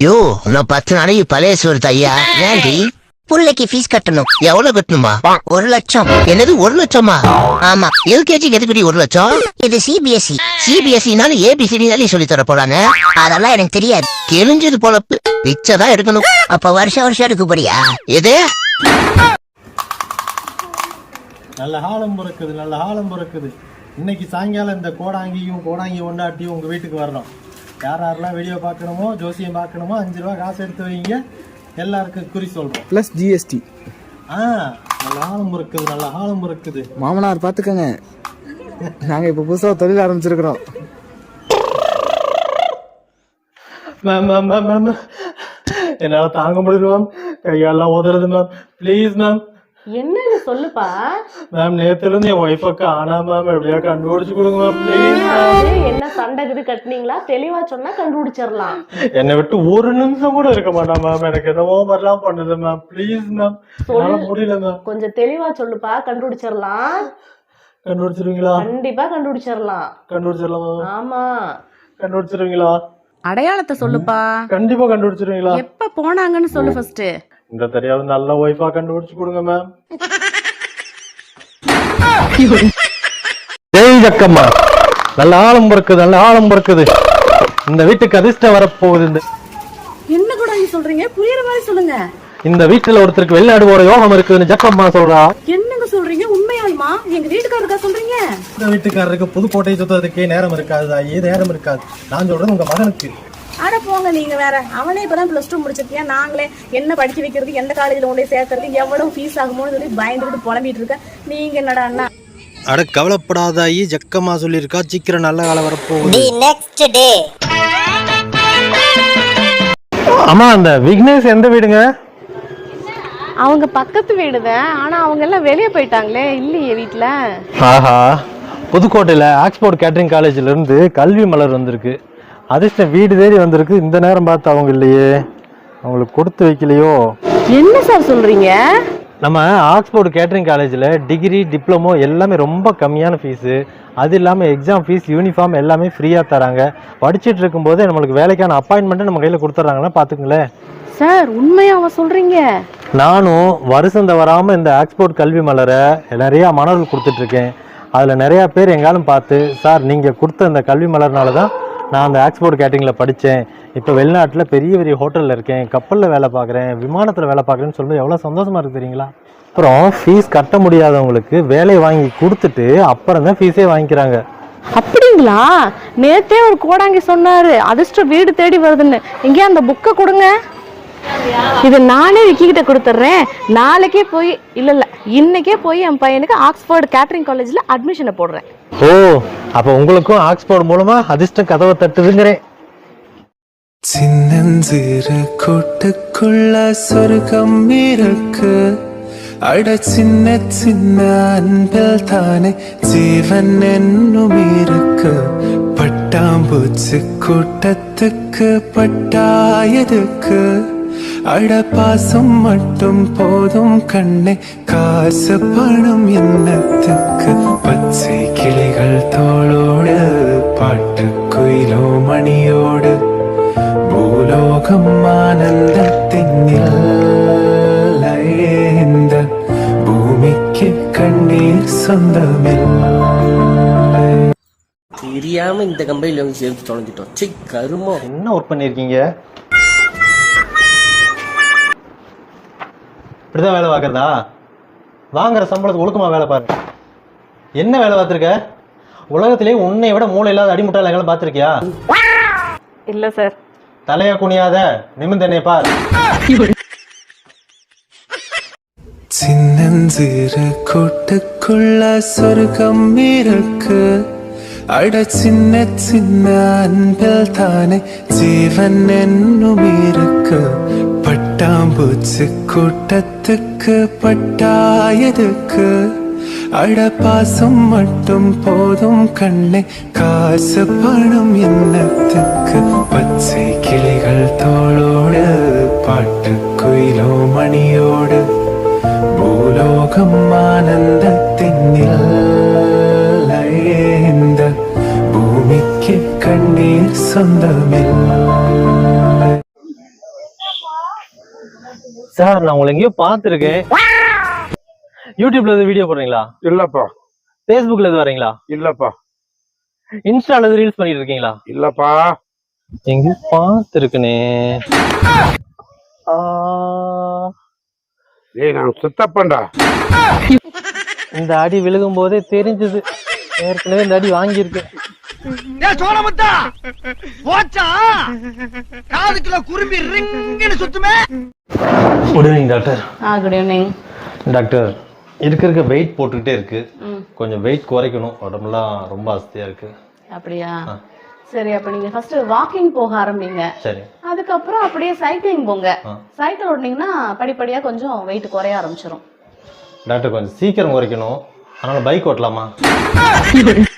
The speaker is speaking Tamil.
யோ நான் பத்து நாளைக்கு பழைய சோறு ஐயா ஏன்டி பிள்ளைக்கு ஃபீஸ் கட்டணும். எவ்வளவு கட்டணுமா? ஒரு லட்சம். என்னது ஒரு லட்சமா? ஆமா. எல்கேஜிக்கு எதுக்குடி ஒரு லட்சம்? இது சிபிஎஸ்இ சிபிஎஸ்இனாலும் ஏபிசிடி தானே சொல்லி தர போறாங்க அதெல்லாம் எனக்கு தெரியாது. தெரிஞ்சது போல பிச்சை தான் எடுக்கணும் அப்ப வருஷம் வருஷம் எடுக்க போறியா? எது? நல்ல காலம் பிறக்குது நல்ல காலம் பிறக்குது. இன்னைக்கு சாயங்காலம் இந்த கோடாங்கியும் கோடாங்கி ஒண்டாட்டியும் உங்கள் வீட்டுக்கு வரணும். யார் யாரெல்லாம் வீடியோ பார்க்கணுமோ ஜோசியம் பார்க்கணுமோ அஞ்சு ரூபா காசு எடுத்து வைங்க. எல்லாருக்கும் குறி சொல்கிறோம் ப்ளஸ் ஜிஎஸ்டி ஆ நல்ல காலம் பிறக்குது நல்ல காலம் பிறக்குது மாமனார் பார்த்துக்கோங்க. நாங்கள் இப்போ புதுசாக தொழில் ஆரம்பிச்சிருக்கிறோம். மேம் மேம் மேம் மேம் என்னால் தாங்க முடியல மேம் கையெல்லாம் உதறது மேம் ப்ளீஸ் மேம் என்னன்னு சொல்லுப்பா. மேம் நேற்றுலேருந்து என் ஒய்ஃபை காணா மேம் எப்படியா கண்டுபிடிச்சு கொடுங்க மேம் என்ன சண்டை இது கட்டுனீங்களா? தெளிவா சொன்னா கண்டுபிடிச்சிடலாம் என்னை விட்டு ஒரு நிமிஷம் கூட இருக்க மாட்டான் மேம் எனக்கு என்னவோ மாதிரிலாம் பண்ணுது மேம் ப்ளீஸ் மேம் என்னால முடியல மேம் கொஞ்சம் தெளிவா சொல்லுப்பா கண்டுபிடிச்சிடலாம் கண்டுபிடிச்சிருவீங்களா? கண்டிப்பா கண்டுபிடிச்சிடலாம் கண்டுபிடிச்சிடலாம் ஆமா. கண்டுபிடிச்சிருவீங்களா? அடையாளத்தை சொல்லுப்பா. கண்டிப்பா கண்டுபிடிச்சிருவீங்களா? எப்ப போனாங்கன்னு சொல்லு ஃபர்ஸ்ட் இந்த தெரியாத நல்ல ஒய்ஃபா கண்டுபிடிச்சு கொடுங்க மேம் ஜெய் ஜக்கம்மா. நல்ல ஆழம் பிறக்குது நல்ல ஆழம் பிறக்குது. இந்த வீட்டுக்கு அதிர்ஷ்டம் வரப்போகுது இந்த என்ன கூட சொல்றீங்க? புரியுற மாதிரி சொல்லுங்க. இந்த வீட்டுல ஒருத்தருக்கு வெளிநாடு போற யோகம் இருக்குதுன்னு ஜக்கம்மா சொல்றா. என்னங்க சொல்றீங்க? உண்மையாலுமா? எங்க வீட்டுக்காரருக்கா சொல்றீங்க? இந்த வீட்டுக்காரருக்கு புதுக்கோட்டை சுத்தறதுக்கே நேரம் இருக்காது ஐயே நேரம் இருக்காது? நான் சொல்றது உங்க மகனுக்கு. அட போங்க நீங்க வேற. அவனே இப்பதான் பிளஸ் டூ முடிச்சிருக்கேன் நாங்களே என்ன படிக்க வைக்கிறது எந்த காலேஜ்ல கொண்டு போய் சேர்க்கறது எவ்வளவு ஃபீஸ் ஆகுமோன்னு சொல்லி பயந்துகிட்டு புலம்பிட்டு இருக்க. நீங்க என்னடா அண்ணா? அட கவலைப்படாதாயி ஜக்கம்மா சொல்லியிருக்கா. சீக்கிரம் நல்ல காலம் வரப்போகுது. தி நெக்ஸ்ட் டே அம்மா அந்த விக்னேஷ் எந்த வீடுங்க? அவங்க பக்கத்து வீடுதான். ஆனா அவங்க எல்லாம் வெளியே போயிட்டாங்களே. இல்லையே வீட்டுல ஆஹா. புதுக்கோட்டையில் ஆக்ஸ்போர்ட் கேட்டரிங் காலேஜ்ல இருந்து கல்வி மலர் வந்திருக்கு. அதிர்ஷ்டம் வீடு தேடி வந்திருக்கு. இந்த நேரம் பார்த்து அவங்க இல்லையே. அவங்களுக்கு கொடுத்து வைக்கலையோ? என்ன சார் சொல்றீங்க? நம்ம ஆக்ஸ்போர்ட் கேட்டரிங் காலேஜில் டிகிரி டிப்ளமோ எல்லாமே ரொம்ப கம்மியான ஃபீஸு அது இல்லாமல் எக்ஸாம் ஃபீஸ் யூனிஃபார்ம் எல்லாமே ஃப்ரீயாக தராங்க. படிச்சுட்டு இருக்கும்போதே நம்மளுக்கு வேலைக்கான அப்பாயின்மெண்ட்டு நம்ம கையில் கொடுத்துட்றாங்கன்னா பார்த்துக்குங்களேன். சார் உண்மையாவா சொல்றீங்க? நானும் வருஷம் தவறாமல் இந்த ஆக்ஸ்போர்ட் கல்வி மலரை நிறையா மாணவர்கள் கொடுத்துட்ருக்கேன் அதில் நிறையா பேர் எங்காலும் பார்த்து சார் நீங்கள் கொடுத்த இந்த கல்வி மலர்னால தான் நான் அந்த ஆக்ஸ்போர்ட் கேட்டரிங்கில் படித்தேன் இப்போ வெளிநாட்டில் பெரிய பெரிய ஹோட்டலில் இருக்கேன். கப்பலில் வேலை பார்க்குறேன். விமானத்தில் வேலை பார்க்குறேன்னு சொல்லும்போது எவ்வளோ சந்தோஷமாக இருக்கு தெரியுங்களா? அப்புறம் ஃபீஸ் கட்ட முடியாதவங்களுக்கு வேலையை வாங்கி கொடுத்துட்டு அப்புறம் தான் ஃபீஸே வாங்கிக்கிறாங்க. அப்படிங்களா? நேத்தே ஒரு கோடாங்கி சொன்னாரு. அதிர்ஷ்டம் வீடு தேடி வருதுன்னு. எங்கேயா அந்த புக்கை கொடுங்க. இது நானே விக்கிக்கிட்ட கொடுத்துட்றேன். நாளைக்கே போய் இல்ல இல்ல இன்னைக்கே போய் என் பையனுக்கு ஆக்ஸ்போர்ட் கேட்டரிங் காலேஜ்ல அட்மிஷனை போடுறேன். ஓ அப்போ உங்களுக்கும் ஆக்ஸ்போர்ட் மூலமாக அதிர்ஷ்டம் கதவை தட்டுதுங்கிறேன். சின்னஞ்சிறு கூட்டுக்குள்ள சொர்க்கம் இருக்கு. அட சின்ன சின்ன அன்பில் தானே ஜீவன் என்னும் இருக்கு. பட்டாம்பூச்சி கூட்டத்துக்கு பட்டாயதுக்கு அட பாசம் மட்டும் போதும் கண்ணே. காசு பணம் என்னத்துக்கு? பச்சை கிளிகள் தோளோடு பாட்டு குயிலோ மணியோடு. பூலோகம் ஆனந்தத்தின் இந்த பூமிக்கு கண்ணீர் சொந்தமில்லை. தெரியாம இந்த கம்பெனில வந்து சேர்த்து தொலைஞ்சிட்டோம். சி கருமம். என்ன ஒர்க் பண்ணியிருக்கீங்க இப்படிதான் வேலை பார்க்குறதா? வாங்குற சம்பளத்துக்கு ஒழுக்கமா வேலை பாரு. என்ன வேலை பார்த்துருக்க? உலகத்திலே உன்னை விட மூளை இல்லாத அடிமுட்டாள் எங்களை பார்த்துருக்கியா? இல்ல சார் தலைய குனியாத நிமிர்ந்து என்னை பார். சின்னஞ்சிறு கூட்டுக்குள்ள சொர்க்கம் இருக்கு. அட சின்ன சின்ன அன்பில் தானே ஜீவன் என்னும் இருக்கு பட்டாம்பூச்சி கூட்டத்துக்கு பட்டாயதுக்கு அட பாசம் மட்டும் போதும் கண்ணே காசு பணம் என்னத்துக்கு பச்சை கிளிகள் தோளோடு பாட்டு குயிலோ மணியோடு பூலோகம் சார் நான் உங்களை எங்கேயோ பார்த்துருக்கேன். யூடியூப்ல எதுவும் வீடியோ போடுறீங்களா? இல்லப்பா. ஃபேஸ்புக்ல எதுவும் வரீங்களா? இல்லப்பா. இன்ஸ்டால எதுவும் ரீல்ஸ் பண்ணிட்டு இருக்கீங்களா? இல்லப்பா. எங்கேயோ பார்த்துருக்கனே. ஏய் நான் சுத்தப்பண்டா. இந்த அடி விழுகும் போதே தெரிஞ்சது. ஏற்கனவே இந்த அடி வாங்கியிருக்கேன். Good evening doctor ah good evening doctor இருக்க இருக்க வெயிட் போட்டுக்கிட்டே இருக்கு. கொஞ்சம் வெயிட் குறைக்கணும். உடம்புலாம் ரொம்ப அஸ்தியா இருக்கு. அப்படியா? சரி அப்ப நீங்க ஃபர்ஸ்ட் வாக்கிங் போக ஆரம்பிங்க. சரி. அதுக்கப்புறம் அப்படியே சைக்கிளிங் போங்க. சைக்கிள் ஓட்டினீங்கன்னா படிப்படியா கொஞ்சம் வெயிட் குறைய ஆரம்பிச்சிரும். டாக்டர் கொஞ்சம் சீக்கிரம் குறைக்கணும். அதனால பைக் ஓட்டலாமா?